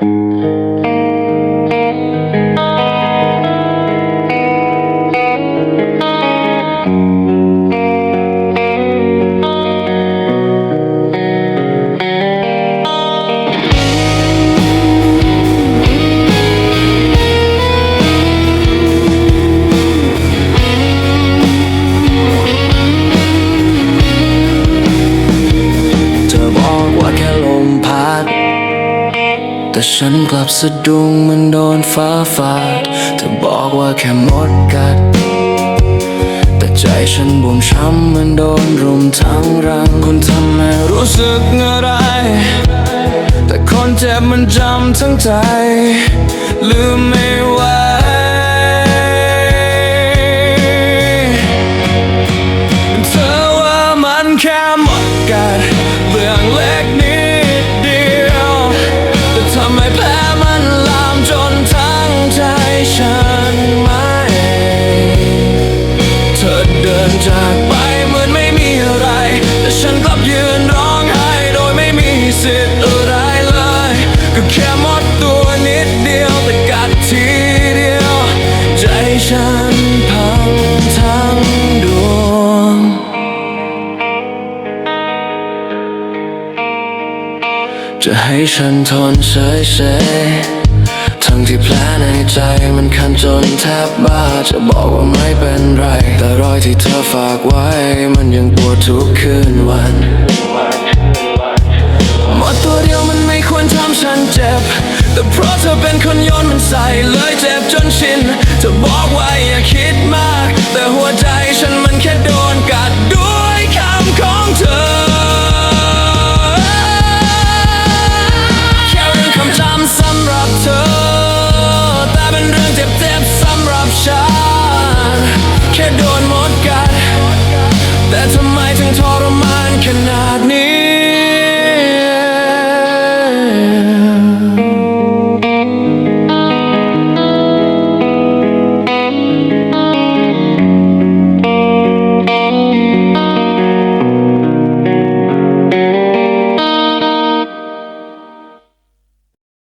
เแต่ฉันกลับสะดุ้งมันโดนฟ้าฟาด เธอบอกว่าแค่มดกัด แต่ใจฉันบวมช้ำมันโดนรุมทั้งรังคุณทำให้รู้สึกอะไร แต่คนเจ็บมันจำทั้งใจ จากไปเหมือนไม่มีอะไร แต่ฉันกลับยืนร้องไห้โดยไม่มีสิทธิ์อะไรเลย ก็แค่หมดตัวนิดเดียวแต่กัดทีเดียว ใจฉันพังทั้งดวง จะให้ฉันทนเฉยๆ ทั้งที่แผลในใจมันคันจนแทบบ้าจะบอกว่าไม่เป็นไร แต่รอยที่เธอฝากไว้ มันยังปวดทุกคืนวันหมดตัวเดียวมันไม่ควรทำฉันเจ็บ แต่เพราะเธอเป็นคนโยนมันใส่เลยเจ็บจนชินเธอบอกว่าอย่าคิดมาก แต่หัวใจฉันมันแค่ กัด แต่ทำไมถึงทรมานขนาดนี้